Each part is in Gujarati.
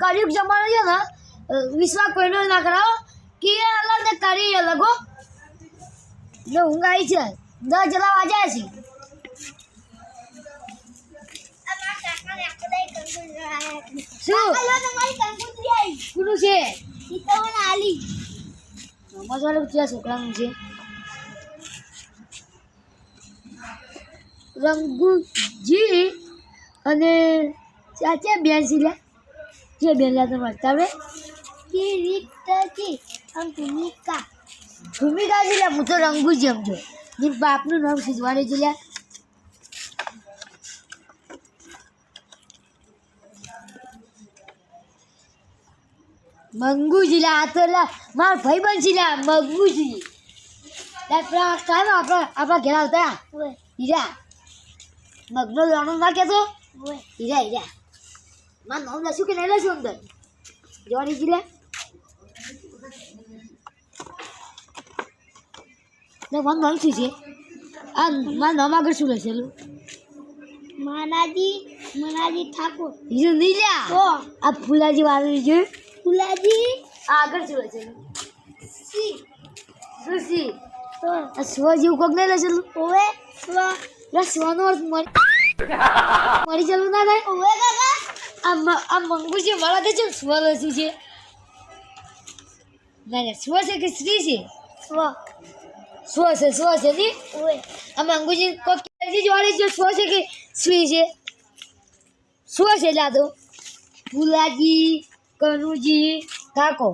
કળિયુગ જમાનો છે ને વિશ્વાસ કોઈનો ના કરાવો. કે અલગ ને કરી અલગ હો. એટલે ઊંઘ આવી છે. દસ જણા વાગ્યા છે. શું? છે? છોકરાનું છે? રંગુજી અને ચાચા બેન છે બેલા તો બેન કે રીતથી આમ ભૂમિકા? છે લ્યા હું તો રંગુજી સમજો જે બાપનું નામ શીખવાડે છે લ્યા મંગુજી લા આ તો લા મારા ભાઈ બન છે લ્યા મંગુજી. લ્યા પેલા કામ આપણા આપણા ઘેર આવતા. હીરા. મગનો લાણો ના કહેતો હીરા હીરા. નહીં લશું અંદર. જોવાની જીલે ને મારું નામ શું છે આ મારા નામ આગળ શું લખેલું માનાજી મનાજી ઠાકોર. હીરો નહીં લ્યા. તો આ ફુલાજી વાળું છે ફુલાજી? આગળ શું લખેલું સી શું સી તો. આ સ્વ જેવું કોક નહીં લખેલું ઓવે સ્વ. સ્વનો અર્થ મરી મરી ચાલુ ના થાય. ઓવે કાકા. આ આ મંગુ છે મારા તે ને સ્વ લખ્યું છે. ના ના સ્વ છે કે સ્ત્રી છે? સ્વ. સ્વ છે સ્વ છે ની? આ મંગુજી કોક કેજી જોડે છે સ્વ છે કે સ્ત્રી છે? સ્વ છે લાદો ફુલાજી કનુજી કાકો.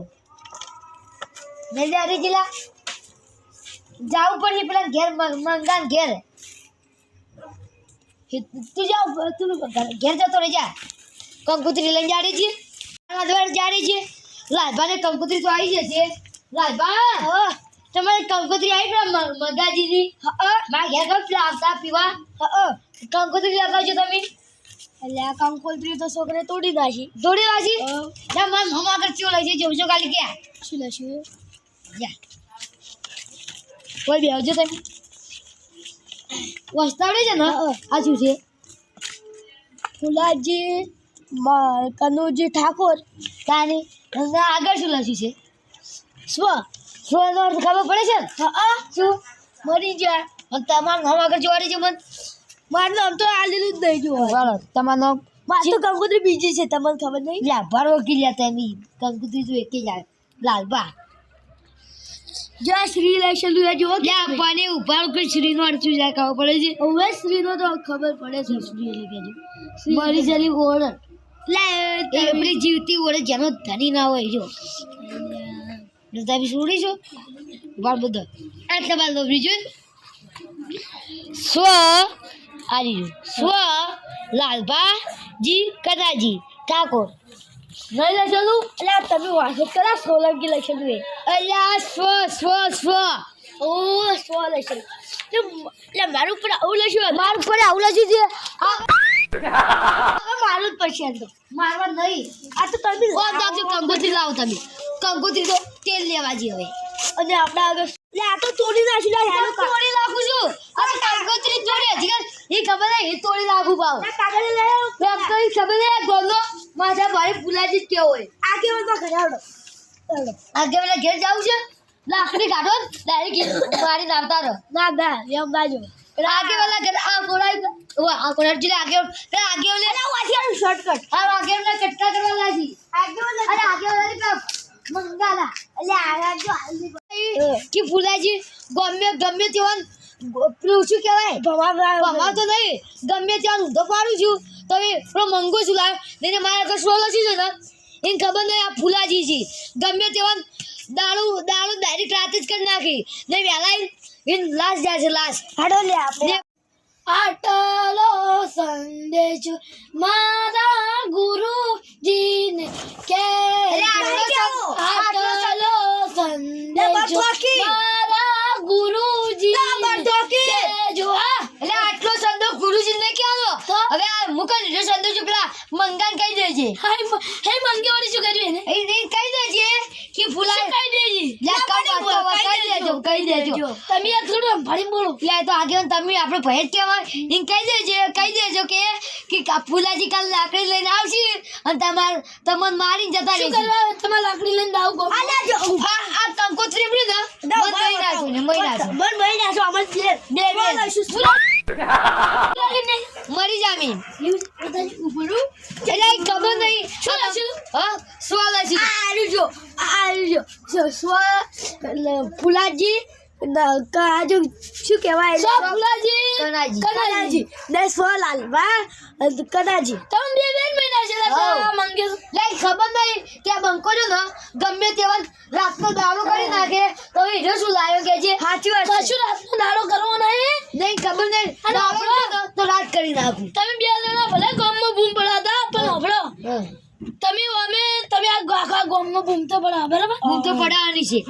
મેં લે જિલ્લા જાવું પડશે પેલા ઘેર મંગા ઘેર. તું જાવ તું ઘેર જતો રહી જા. કંકુતરી લઈને જાડી છે દ્વાર જાડી છે લાલભાને કંકુતરી તો આવી જશે લાલભા તમારે કંકોત્રી આવી પેલા મ- મગાજીની મારા ઘેર કમ પેલા આવતા પીવા કંકોત્રી લગાવજો તમે એટલે આ કંકોત્રી તો છોકરે તોડી નાખી દોડી વાસી જા મારા મમ્મા આગળ ચિયો લઈ જજો જો કાલે ક્યાં શું લખ્યું જા કોઈ બી આવજો તમે વસ્તાવડે છે ને આ શું છે ફુલાજી મ- કનુજી ઠાકોર તાની આગળ શું લખ્યું છે? સ્વ સ્વનો અર્થ ખબર પડે છે? હા શું? મરી જાય અને તમારું નામ આગળ જોવાડી છે મને? મારું નામ તો આલેલું જ નહીં જોવા બરાબર તમારું નામ? મારે તો કંકોત્રી બીજી છે તમને ખબર નહીં? લ્યા વકીલ કિલ્યા તમે. કંકુતરી તો એક જાય લાલબા જય શ્રી લખેલું એ જુઓ કે ઊભા કે શ્રીનો અર્થ જાય ખબર પડે છે? હવે શ્રીનો તો ખબર પડે છે શ્રી એટલે કહેજો મરી જલી ઓળખ. લે એ જીવતી વડે જેનો ધની ના હોય જો. બધા તમે છોડી છો? બાર બધો. આટલા બાર લોભી જો સ્વ આરી જો સ્વ લાલભાજી કદાજી ઠાકોર. નહીં લખેલું એટલે તમે વાંચો. કદાચ સોલંકી લખેલું એ આ સ્વ સ્વ સ્વ. ઓ સ્વ લખેલું એટલે મારું ઉપર આવું લખ્યું મારું પર આવું લખ્યું છે આ હવે મારું જ પડશે તો મારવા નહીં. આ તો તમે કંકોત્રી લાવો તમે. કંકોત્રી તો તેલ લેવા જઈએ હવે. અને આપણે આગળ એટલે આ તો તોડી નાખ્યું લે હેલો તોડી નાખું છું. અરે કંકોત્રી તોડી. હજી એ ખબર હે એ તોડી નાખું પાવ. કાગળ લઈ આવો. એમ ખબર હે ગોલો માથા ભારે ફૂલાજી જ કેવો હોય. આ કેવો તો ઘરે આવડો. આવડો. આગે પેલા ઘેર જાવું છે? લાકડી કાઢો ડાયરેક્ટ મારી નાખતા રહો. ના ના એમ બાજુ આગે પેલા ઘર આ કોડાઈ ઓ આ કોડાઈ જીલે આગે પેલા આગે ઓલે એટલે વાંચી શોર્ટકટ આ આગે ઓલે કટકા કરવા લાગી. આગળ અરે આગે ઓલે પેલા મંગાલા. એટલે આ જો હાલની કે ફૂલાજી ગમે ગમે તેવા પેલું શું કહેવાય? ભવા ભમા તો નહીં ગમે ત્યાં ઊંધો પાડું છું. તો એ પેલો મંગો છું લાવ. નહીં મારા સ્લો લસી છે ને? એને ખબર નહીં આ ફૂલાજી છે ગમે તેવા દારૂ દારૂ ડાયરેક્ટ રાતે જ કરી નાખી. ને વહેલા એને લાસ્ટ જાય છે લાસ્ટ હાડો લે આપણે. આટલો સંદેશ મારા ગુરુજીને કે આટલો સંદેશ મારા ગુરુજી કે જો એટલે આટલો સંદો ગુરુજી ને ક્યાં તો? હવે આ મુકલ જો છું પેલા મંગાન કઈ દેજે હે મંગે વાળી શું કર્યું એને? એ કહી દેજે કે ફૂલા કહી દેજે લે, કહી દેજો, કહી દેજો, કહી દેજો. તમે આ થોડું ભરી બોલો. લે તો આગે તમે આપણે ભય જ કહેવાય. કહી દેજે કહી દેજો કે કે કા- ફૂલાજી કાલ લાકડી લઈને આવશે અને તમાર તમને મારી જતા શું કરવા તમાર લાકડી લઈને દાવ ગો આ આ કંકોત્રી પડી ને? મહી નાખું ને મહી નાખું ભાઈ છો અમાર બે બે મરી જામી એટલે ખબર નહીં. શું લખ્યું? હા શું આ આર્યું જો આર્યું જો. સ- સ્વ ફુલાજી કાજુ શું કહેવાય. કનાજી. કનાજી. દસ સ્વ લાલવા કનાજી. તમે બે બેન મહિના છે. મંગે લે ખબર નહીં કે બંકો જો ને ગમે તેવા રાતનો દાડો કરી નાખે. તો એ શું લાવ્યો કે છે? સાચી વાત કશું રાતનો દાડો કરવો નહીં. નહીં ખબર નહીં. અને દાડો? તો રાત કરી નાખું. તમે બે જણા ભલે ગામમાં બૂમ પડાતા પણ હભળો હા. તમે અમે તમે આ ગાખા આખા ગામમાં બૂમ તો પડા બરાબર? હું તો પડાવવાની છે.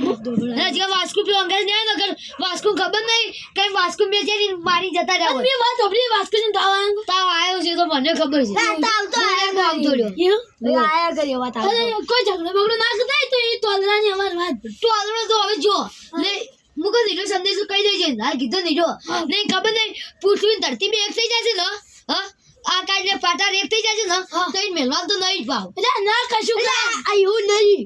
હજી વાસ્કુ પેલો અંગાજ ને નગર વાસ્કુ ખબર નહીં કઈ વાસ્કુ બેચેરી મારી જતા રહ્યા તમે વાત ઓબલી વાસ્કુ ને તાવ આવ્યો? તાવ આવ્યો છે તો મને ખબર છે. આવતો હું આવતો રહ્યો. આયા કર્યો વાત કોઈ ઝઘડો બગડો ના થાય તો એ તોલરાની અમાર વાત. તો આગળ તો હવે જો લે મુકો નીરો સંદેશો કહી દેજે ના કીધો નીરો નહીં ખબર નહીં પૃથ્વી ધરતી બે એક થઈ જશે ને હા? આ કાઢને પાટાર એક થઈ જશે ને. તો એ મેલવા તો નહીં જ ભાવ. એટલે ના કશું એવું નહીં.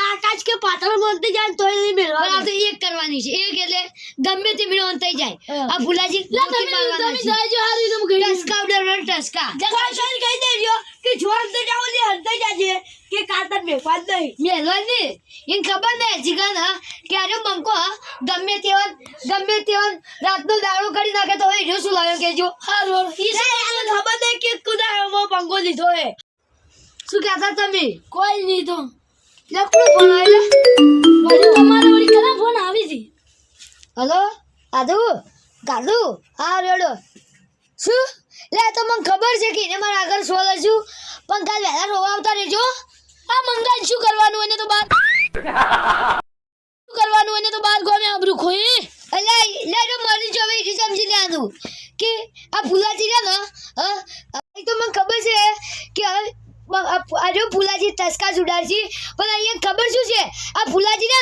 આકાશ કે પાતળ મળતી જાય તો એ મેળવા તો એક કરવાની છે. એક એટલે ગમે તે મેળવવાનું થઈ જાય. આ ફુલાજી લા તમે તમે. જાજો હારી હું કહી દઉં. ટસકા ઉડાડવાના ટસકા. જગાશય કહી દેજો કે જોર તો જાવ લે હંતે જાજે કે કાતર મે પાદ નહીં. મેલવાની? એને ખબર ને જીગન હા? કે આજો બંકો હા? ગમે તેવા ગમે તેવા રાતનો દાડો કરી નાખે તો હવે શું લાવ્યો કેજો હારું ઈ શું ખબર નહીં કે કુદામાં બંકો લીધો હે શું કહેતા તમે? કોઈ નહીં તો. લકડું ફોન આવેલા. વળી તમારે વળી કરા ફોન આવી છે. હલો આદુ ગાદુ હા રેડો. શું? લે તો મને ખબર છે કે એને મારા આગળ સોલ છું પણ કાલ વહેલા રોવા આવતા રહેજો. આ મંગાઈ શું કરવાનું એને તો બાર? શું કરવાનું એને તો બાર ગોમે આબરૂ ખોઈ? એટલે લે તો મરી જો હવે સમજી લે આદુ કે આ ભૂલાતી છે ને હા? તો મને ખબર છે કે હવે આ આ જો ફુલાજી ટસકા સુડાડશે પણ અહીંયા ખબર શું છે? આ ફુલાજી ને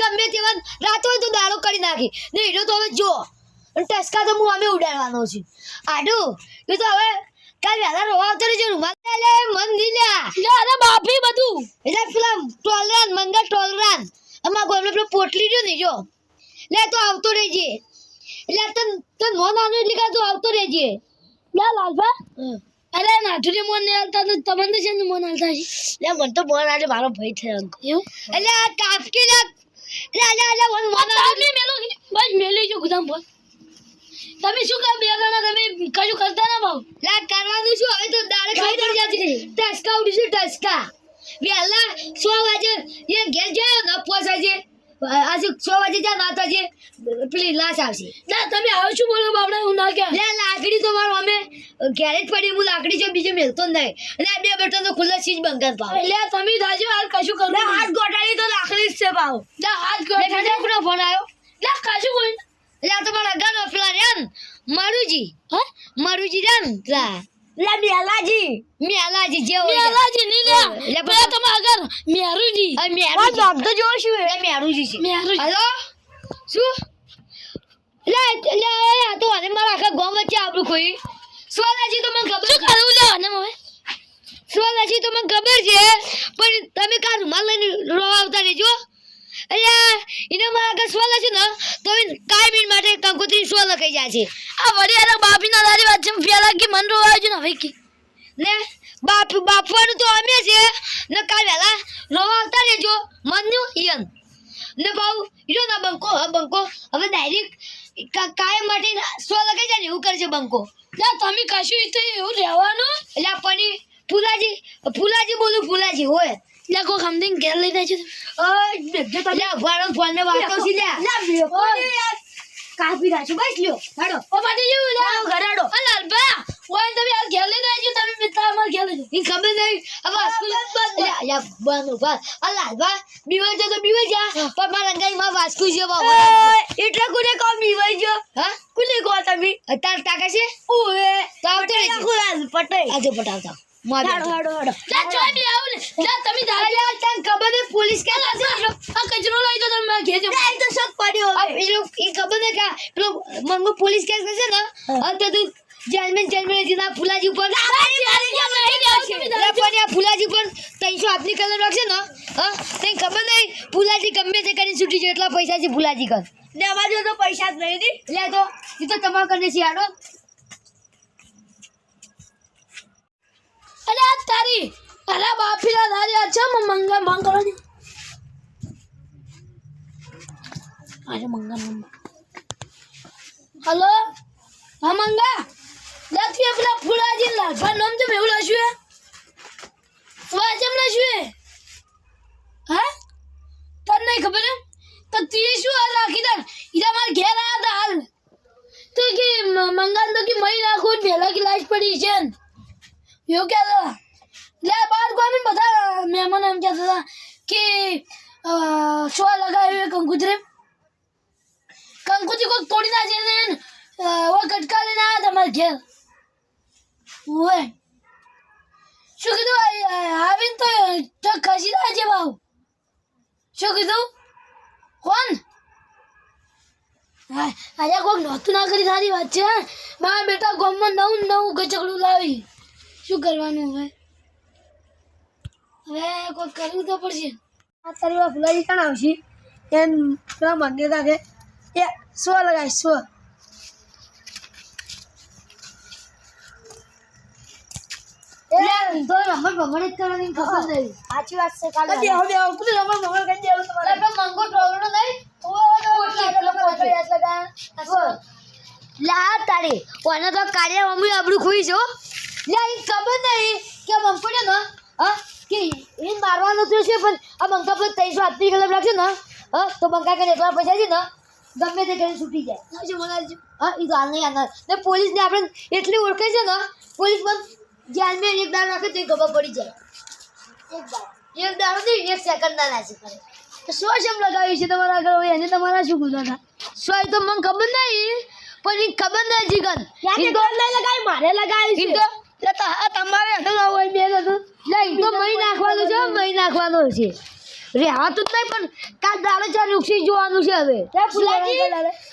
ગમે તેવા રાતો હોય તો દાડો કરી નાખી. ને એનો તો હવે જો અને ટસકા તો હું અમે ઉડાડવાનો છું. આડું એ તો હવે કાલ વહેલા રોવા આવતો રહેજો રૂમાલ લે મન નહીં લ્યા લે અરે બાપી બધું. એટલે પેલા ટોલરાન મંગા ટોલરાન. અમાર ગોમને પેલો પોટલી જો ને જો. લે તો આવતો રહેજે. એટલે તન તન મોન નાનું એટલે કા તું આવતો રહેજે. લે લાલભા. અરે નાઠુરી મોન ને હાલતા તો તમને છે ને મોન હાલતા છે લે મન તો મોન આલે મારો ભય થયો એવું? એટલે આ કાપકી લે લે લે લે મન મોન તમે મેલો બસ મેલી જો ગુદામ બોલ. તમે શું કામ બે ના? તમે કશું કરતા ના ભાવ લા કરવાનું શું? હવે તો દાડે ખાઈ દઈ જાતી ટસકા ઉડીશું ટસકા. વેલા સો વાજે એ ઘેર જાય ને પોસાજે આજે છ વાગે જા નાતા છે પેલી લાશ આવશે. ના તમે આવો શું બોલો બાપડા હું ના કે લે લાકડી તો મારો અમે ગેરેજ પડી હું લાકડી છે બીજે મેલતો જ નહીં. અને આ બે બટન તો ખુલ્લા ચીજ બંગાર પાવ એટલે તમે થાજો હાલ કશું કરું લે હાથ ગોટાળી તો લાકડી જ છે પાવ ના હાથ લે બીજા કોનો ફોન આવ્યો? લે કશું કોઈ એટલે આ તો મારા ગાનો પેલા રેન મારુજી. હા? મારુજી રેન ને પેલા લે મેલાજી મેલાજી જેવો. મેલાજી નહીં લે. લે પેલા તમે આગળ મેરુજી આ મેરુજી તો જો શું એ. મેરુજી છે. મેરુજી હલો? શું? લે લે આ તો અને મારા આખા ગામ વચ્ચે આપણું કોઈ. સોલાજી તો મને ખબર શું છે. કરવું લે અને હવે? સોલાજી તો મને ખબર છે. પણ તમે કાલ રૂમાલ લઈને રોવા આવતા રહેજો. અલ્યા એને મારા આગળ સ્વ છે ને? તો એ કાયમી માટે કંકોત્રી સ્વ લખાઈ જાય છે? આ વળી બાપીના બાપી તારી વાત છે પેલા કે મન રોવા આવજો ને હવે કે ને બાપ બાપવાનું તો અમે છે. ને કાલ વહેલા રોવા આવતા રહેજો. મનનું ઈયન ને ભાવ ઈરો ના બંકો હા બંકો. હવે ડાયરેક્ટ કાયમ માટે સ્વ લખાઈ જાય ને? એવું કરશે છે બંકો. ના તમે કશું તો એવું રહેવાનું? એટલે પણ ફૂલાજી ફૂલાજી બોલું ફૂલાજી હોય. લે કો ખમદીન ઘેર લઈ જાય છે. લે ઉભારો ફોન ને વાતો છે લે? કાપી નાખો બસ લ્યો. હેડો ઓ પાટી જેવું લે ઘરાડો. અ લાલબા ઓય તમે હાલ ઘેર લઈ જાય તમે મિત્ર અમાર ઘેર લઈ ઈ ખબર નહીં. હવે સ્કૂલ લે લે બંધ ઊભા. અલા બા બીવાઈ જા તો બીવાઈ જા પણ મારા અંગાઈ માં વાસ્કુ છે બાબા એટલે કુને કોમ બીવાઈ ગયો હા? કુલી કો તમે? તાર ટાકા છે? ઓએ તો આવતો રહેજે. ખુલાલ પટે આજે પટાવતા હેડો હેડો હેડો. લા ચોય બી આવું લા. તમે દાદી અલ્યા તને ખબર પોલીસ કે આ કચરો લઈ દો તમે મારા ઘેર જમા. તો શોખ પડ્યો. આ પેલું એ ખબર કે પેલો મંગો પોલીસ કેસ કરશે ને અને તો તું જેલમેન જેલમેન જીના ફુલાજી ઉપર. પણ આ ફુલાજી પર ત્રણસો હાથની કલર રાખશે ને હા? તને ખબર નહીં ફુલાજી ગમે તે કરીને છૂટી જાય એટલા પૈસા છે ફુલાજી કર ને અમારી તો પૈસા જ નહીં દી લે તો એ તો તમારા કરીને છે અરે આ તારી અરે તારી અચ્છા મ- મંગા માંગ કરો ને. અરે મંગા નંબર હલો? હા, મંગા? લાથી પેલા ફૂલાજી લાભા નામ તો મેવું લાશ્યું સ્વા લાશું હા? તને નહીં ખબર એમ? તો તે શું હાલ રાખી દે ઈરા માર ઘેર આવ્યા હતા હાલ. તો કે મ- મંગાન તો કે મહી નાખું પહેલા કે લાશ પડી છે ને. એવું કહેતા હતા લે, બાર કોને બધા મહેમાન એમ કહેતા હતા કે શો લગાવ્યું કંકુતરે. કંકુથી કોઈક તોડી ના જઈને ઓ કટકા લઈને આવ્યા તમારા ઘેર. ઓય. શું કીધું? આવીને તો તો ખસી ના છે ભાવ શું કીધું? કોણ? અરે કોઈક નહોતું ના કરી, સારી વાત છે મારા બેટા ગામમાં નવું નવું ગચકડું લાવી. શું કરવાનું હવે? હવે કોઈ કરવું તો પડશે. આ તારી વાત ફુલાજી કણ આવશે. એમ પેલા મંગેતા કે એ સ્વ લગાવીશ સ્વ. સાચી વાત છે કાલે બે હવે આવું રમણ ભમણ કરી દેવું તમારે. મંગો ટોળનો નહીં લા તારે. ઓને તો કાર્ય મમ્મી આપણું ખોઈ છો લે એ ખબર નહીં કે મંકોડે ને હા કે એ મારવાનો તો છે પણ આ બંકા પર ત્રણસો હાથની કલમ લાગશે ને હા તો બંકા કરે એટલા પૈસા છે ને ગમે તે કરીને છૂટી જાય. હા એ તો હાલ નહીં આના ને પોલીસને આપણે એટલી ઓળખે છે ને પોલીસ પણ જેલમાં એક દાડ રાખે તો એ ખબર પડી જાય. એક દાડ. એક દાડો નહીં એક સેકન્ડ ના નાસી કરે તો શું લગાવ્યું છે તમારા આગળ એને તમારા શું ગુના હતા સો તો મને ખબર નહીં પણ એ ખબર ઈ તો લગાવી મારે લગાવી આ તમારે હતું ના હોય બેન હતું લે તો મહી નાખવાનું છે મહી નાખવાનું છે. રે જ નહીં પણ કાલ દાડે ચાર નુકસી જોવાનું છે હવે. ફુલાજી.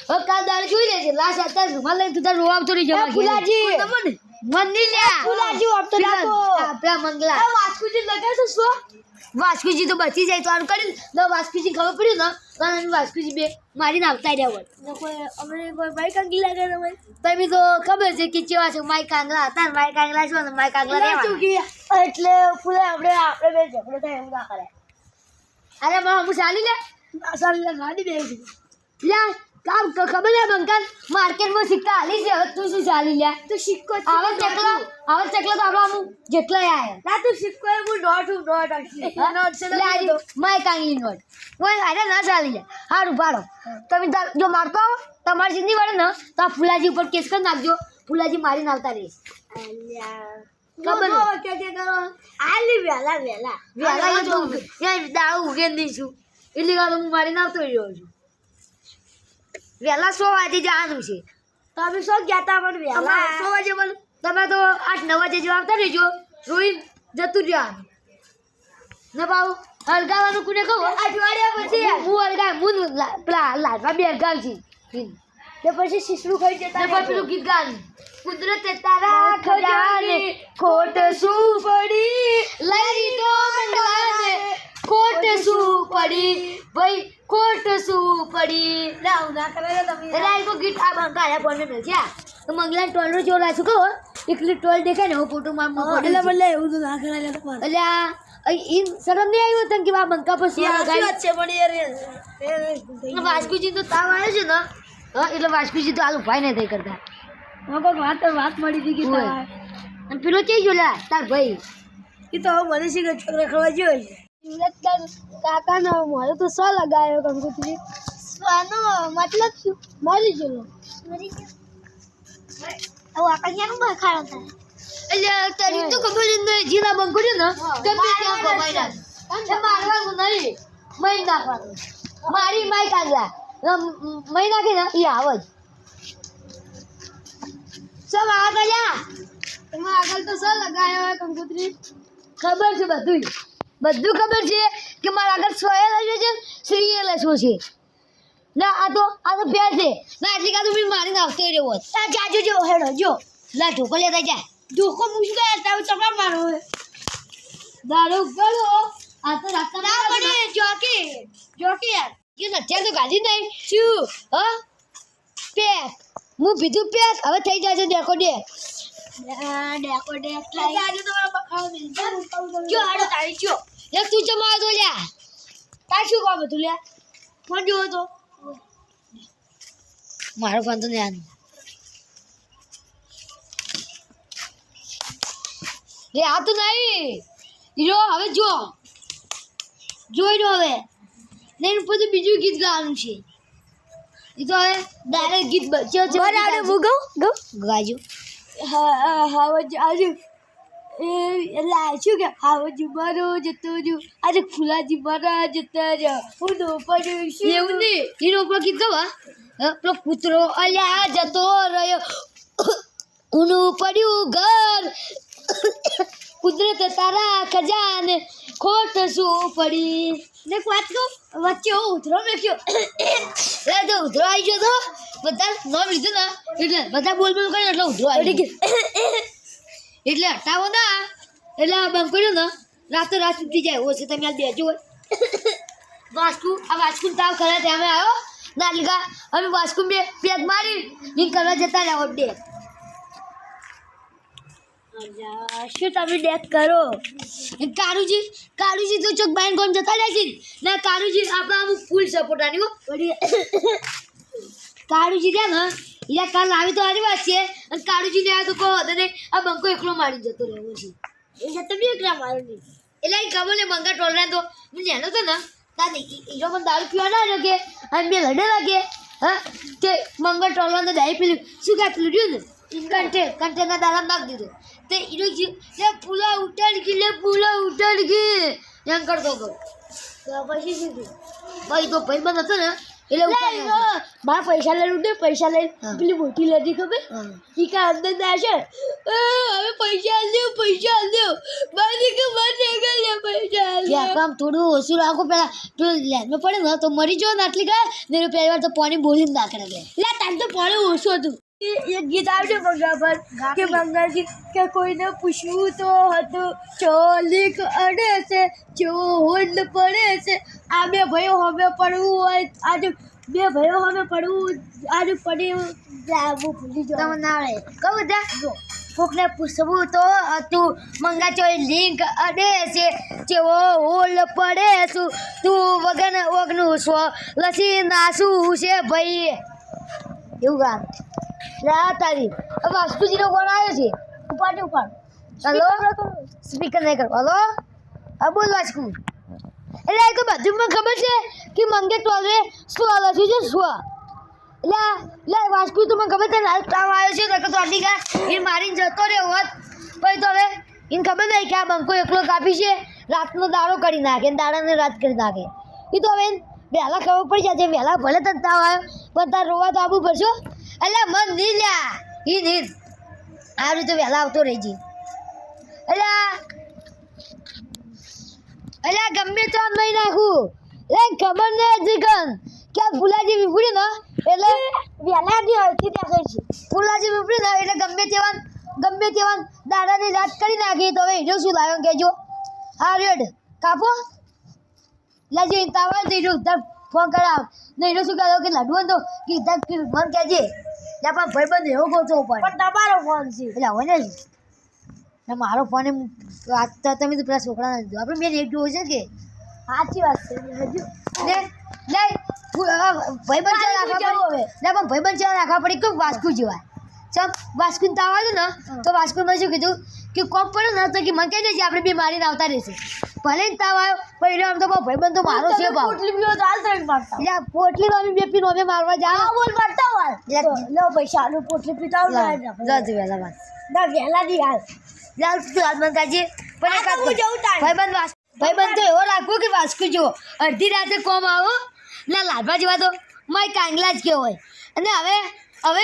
હવે કાલ દાડે જોઈ લેશે લાશ અત્યારે રૂમાલ લઈને તું રોવા આવતો રહી જવા ફુલાજી. મન નહીં લ્યા ફુલાજી આપતો પેલા રાખો મંગલા. વાસ્કુજી શું? વાસ્કુજી તો બચી જાય તો આમ કરી ને વાસ્કુજી ખબર પડ્યું ને આને વાસ્કુજી બે મારીને આવતા રહ્યા હોય. ને કોઈ અમને કોઈ બાઈક અંગી લાગે તમે તમે તો ખબર છે કે કેવા છે માય કાંગલા હતા ને માય કાંગલા છે ને માય કાંગલા. એટલે ફૂલે આપણે આપણે બે ઝઘડો થાય એવું ના કરે. અરે મારા હું ચાલી લે. સારી ગાડી બે લ્યા. કામ ખબર છે બંકાન માર્કેટમાં સિક્કા હાલી છે હવે તું શું ચાલી લ્યા તું સિક્કો આવા ચકલા આવા ચકલા તો આપણા આમ જેટલા આયા ના તું સિક્કો એ હું ડોટ હું? ડોટ નોટ છે લે માય કાંગલી નોટ કોઈ અરે ના ચાલી લે. હારું પાડો તમે જો મારતો આવો તમારી જિંદગી વડે ને તો આ ફુલાજી ઉપર કેસ કરી નાખજો. ફુલાજી મારીને આવતા રહીશ ખબર આલી વેલા વેલા વેલા દાડો ઉગે નહીં છું. એટલી હું મારીને આવતો રહ્યો છું. વહેલા સો વાગે જવાનું છે. તમે શું ગયા તા પણ વેલા સો વાગે બોલ તમે તો આઠ નવ વાગે જેવા આવતા રહેજો. રોઈ જતું જવાનું ને બાબુ હળગાવાનું કોને કહું? અઠવાડિયા પછી. હું હળગાવ હું પેલા લાડવા બે હળગાવ છે તે પછી શીશડું ખાઈ જતા ને પછી પેલું ગીત ગાવાનું. કુદરતે તારા ખજાને ખોટ શું પડી? લઈ તો મંગલાને ખોટ શું પડી? ભાઈ ખોટ શું પડી? ના ના કરે તમે. એટલે આ ગીત આ બંકાયા મેં છે તો મંગલા ટોલનો ચોર આછું કહો એકલી ટોલ દેખાય ને હું ફોટો માં એટલે બદલે એવું તો ના કરે એટલે આ ઈ શરમ નહીં આવ્યો તને કે આ બંકા પર શું વાત છે પણ યાર વાસ્કુજી તો તાવ આવે છે ને હા. એટલે વાસ્કુજી તો હાલ ઉપાય નહીં થઈ કરતા. હું કોઈક વાત વાત મળી હતી કે પેલો ચઈ ગયો લા? તાર ભાઈ. એ તો હવે મને શી કે છોકરા ખવા જેવો છે. કાકાનો મારે તો સો લગાવ્યો કંકુતરી સ્વાનો મતલબ શું? મરી ગયો. હવે આકા બખાડો થાય? એટલે તારી તો ખબર જ નહીં. જીના બંકો ને ગમે ત્યાં કમાઈ નાખે મારવાનું નહીં. મહી નાખવાનું. મારી માઈ કાગલા મહી નાખી ને એ આવ જ. સબ આ ગયા એમાં આગળ તો સર લગાયો હોય ખબર છે બધું બધું ખબર છે કે મારા આગળ સ્વયં લખ્યું છે શ્રીએ લખ્યું છે. ના આ તો આ તો પ્યાર છે. ના એટલી કાં તો મેં મારીને આવતો રહ્યો આ જાજુ જો હેડો જો. લા ઢોકો લેતા જાય ઢોકો મૂકી ગયા તાવ ચપા મારો દારૂ ગળો આ તો રાખતા ના પડે જોકી જોકી યાર. કે અત્યારે તો ગાડી નહીં. શું? હ? પેક. હું પીધું પેક હવે થઈ જશે દેખો દે ડેકો ડેક જાજુ તો મારા બખાવ મિલ જો હેડો તારી જો લે તું ચમા તો લ્યા તાર શું કામ હતું લે ફોન જોવો તો મારો ફોન તો નહીં લે આ તો નહીં જો હવે જો જોઈ લો હવે નહીં પછી બીજું ગીત ગાવાનું છે એ તો હવે ડાયરેક્ટ ગીત બચ્યો છે બરાબર હું ગઉં ગઉં ગાજો હા હા આજુ એ એટલે શું કે? હાવજ મારો જતો રહ્યો આજે ફુલાજી મારા જતા રહ્યો હું શું એવું નહીં ઉપર ગીત ગાવા હા, પેલો કૂતરો અલ્યા જતો રહ્યો. ઊનું પડ્યું ઘર. કુદરત તારા ખજાને ખોટ શું પડી? ને વાત કહું વચ્ચે હું ઉધરો મેખ્યો એટલે તો ઉધરો આવી ગયો તો. બધા નામ લીધું ને એટલે બધા બોલ બોલ કરે એટલે ઉધરો આવી ગયો. એટલે હટાવો ના એટલે બંધ કર્યો ને રાતો રાત તૂટી જાય ઓછે તમે આ બેજો હોય. વાસ્કુ આ વાસ્કુ તાવ ખરા ત્યાં આવ્યો ના લીધા અમે વાસ્કુ બે પેગ મારી નીકળવા કરવા જતા રહ્યા ઓડે શું તમે ડેક કરો? કારુજી કારુજી, તો ચોક બાઈન કોણ જતા જાય છે? ના, કારુજી, આપણા અમુક ફૂલ સપોર્ટ આની, હો. કારુજી ત્યાં ને યા કાલ આવી તો આની વાત છે, અને કારુજી ને આ તો કહો હતો ને આ બંકો એકલો મારી જતો રહેવો છે. એટલે તમે એકલા મારો નહીં. એટલે એ ખબર ને બંકા ટોલરા તો હું જેનો તો ને તા હીરો પણ દારૂ પીવા ના લાગે અને બે લડે લાગે, હા? તે મંગળ ટોલરા તો પેલું શું કાંઈ પીલું રહ્યું ને કંટે કંટેના દાડા નાખ દીધું. તે પુલા ઉટાડ ગઈ લે પુલા ઉટાડ ગઈ એમ કરતો હતો પછી શું? ભાઈ તો ભાઈ બંધ હતો ને એટલે મારા પૈસા લઈ લઉં પૈસા લઈ પેલી મોટી લેતી ખબર? ટીકા અંદર ના છે. હવે પૈસા આલ્યો પૈસા આલ્યો. મારી કે મને લે પૈસા હા આલ્યો આમ થોડું ઓછું રાખો પેલા. પેલું લેનમાં પડે ને તો મરી જાવ ને આટલી કાંઈ ને પહેલી વાર તો પાણી બોલીને નાખે એટલે લે તાન તો પાણી ઓછું હતું. એક ગીત આવશે મંગા પર કે મંગાજી કે કોઈને પૂછવું તો હતું. ચોલીક અડે છે ચો હોડ પડે છે આ બે ભાઈઓ હવે પડવું હોય આજે બે ભાઈઓ હવે પડવું આજે પડ્યું લાવું ભૂલી તમે જાવ ના આવે. કહું ત્યાં કોકને પૂછવું તો હતું. મંગા ચોય લિંક અડે છે ચેવો હોલ પડે છું તું વગન ઓગનું સ્વ લસી નાસું છે ભાઈ. એવું ગામ. લે તારી. હવે વાસ્તુજીનો ફોન આવ્યો છે. ઉપાડ. ઉપાડ હલો? સ્પીકર નહીં કરો. હલો? હા બોલ વાસ્કુ એટલે આ તો બધું મને ખબર છે કે મંગે ટોલે સ્વ લખ્યું છે સ્વ એટલે લે વાસ્કુ તો મને ખબર લાલ તાવ આવ્યો છે તો આટલી કા એ મારીને જતો રહ્યો હોત. પછી તો હવે એને ખબર નહીં કે આ બંકો એકલો કાપી છે. રાતનો દાડો કરી નાખે ને દાડાને રાત કરી નાખે. એ તો હવે વહેલા ખબર પડી છે, વહેલા ભલે તને તાવ આવ્યો પણ તાર રોવા તો આવવું પડશે એટલે મન નહીં લ્યા. ઈ નહીં. આ રીતે વહેલા આવતો રહેજે. એટલે એટલે ગમે તો આમ નહીં નાખું. એટલે ખબર નહીં જીકન કે ફૂલાજી વિપુડી ને, એટલે વહેલા નહીં અડધી ત્યાં કહીશ ફુલાજી વિપુડી ને, એટલે ગમે તેવા ગમે તેવા દાદાની રાત કરી નાખી. તો હવે એનો શું લાવ્યો કહેજો. હા, રેડ. કાપો. લાજી તાવા દઉં તાર ફોન કરાવ. ને હીરો શું કહેતો કે લાડુ તો કે તાર મન કહેજે. યા પણ ભાઈબંધ એવો ગોતો પણ. પણ તમારો ફોન છે. એટલે હોય ને. ને મારો ફોન એમ તમે તો પેલા છોકરાને દીધો આપણે મેં એક જોયું છે કે? સાચી વાત છે. હજુ. ને લે ભાઈબંધ ચાલ રાખવા પડે. લે પણ ભાઈબંધ ચાલ રાખવા પડે. કે વાસ્કુ જેવા. ચમ વાસ્કુ તાવ આવ્યો ને તો વાસ્કુમાં શું કીધું? કે કોપ પડે ને તો કે મને કહી દેજે આપણે બે મારીને આવતા રહેશે. ભલે ને તાવ આવ્યો પણ એટલે આમ તો બહુ ભાઈબંધ તો મારો છે ભાવ. પોટલી પીવો તો હાલ મારતા એટલે પોટલી માં બે પીનો અમે મારવા જા હા બોલ મારતા વાર લો. પૈસા આલુ પોટલી પીતા હોય ને જા જી વેલા વાત. ના વેલા દી હાલ. લાલ તું હાથ બંધ કાજી પણ એક હા, તો હાથ હું જઉં ભાઈબંધ વાસ ભાઈબંધ તો એવો રાખવું કે વાસ્કુ જો અડધી રાતે કોમ આવો. ના લાલભા જેવા તો. માય કાંગલા જ કહેવાય અને હવે હવે